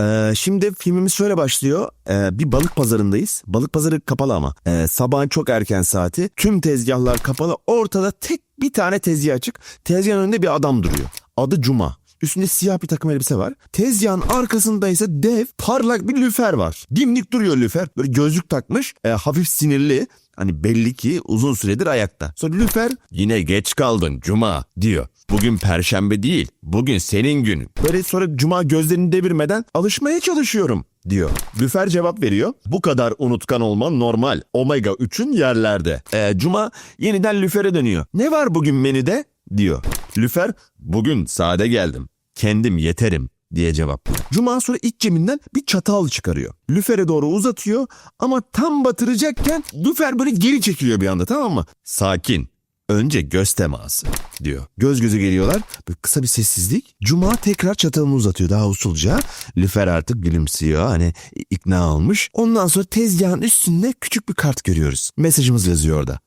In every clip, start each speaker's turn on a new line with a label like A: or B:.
A: Ee, şimdi filmimiz şöyle başlıyor. Ee, bir balık pazarındayız. Balık pazarı kapalı ama. Ee, sabahın çok erken saati. Tüm tezgahlar kapalı. Ortada tek bir tane tezgah açık. Tezgahın önünde bir adam duruyor. Adı Cuma. Üstünde siyah bir takım elbise var. Tezgahın arkasında ise dev parlak bir lüfer var. Dimdik duruyor lüfer. Böyle gözlük takmış. e, hafif sinirli. Hani belli ki uzun süredir ayakta. Sonra lüfer yine geç kaldın Cuma diyor. Bugün perşembe değil. Bugün senin günün. Böyle sonra Cuma gözlerini devirmeden alışmaya çalışıyorum diyor. Lüfer cevap veriyor. Bu kadar unutkan olman normal. Omega 3'ün yerlerde. E, Cuma yeniden Lüfer'e dönüyor. Ne var bugün menüde? diyor. Lüfer bugün sade geldim. Kendim yeterim diye cevaplıyor. Cuma sonra iç cebinden bir çatal çıkarıyor. Lüfer'e doğru uzatıyor ama tam batıracakken Lüfer böyle geri çekiliyor bir anda tamam mı? Sakin. Önce göz teması diyor. Göz göze geliyorlar. Böyle kısa bir sessizlik. Cuma tekrar çatalını uzatıyor daha usulca. Lüfer artık gülümsüyor. Hani ikna olmuş. Ondan sonra tezgahın üstünde küçük bir kart görüyoruz. Mesajımız yazıyor orada.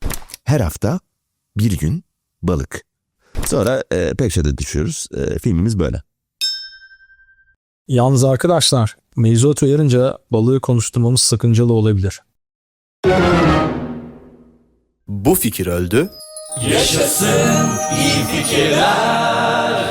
A: Her hafta bir gün balık. Sonra e, pek şeyde düşüyoruz. E, filmimiz böyle.
B: Yalnız arkadaşlar mevzuat uyarınca balığı konuşturmamız sakıncalı olabilir.
C: Bu fikir öldü.
D: Yaşasın iyi fikirler.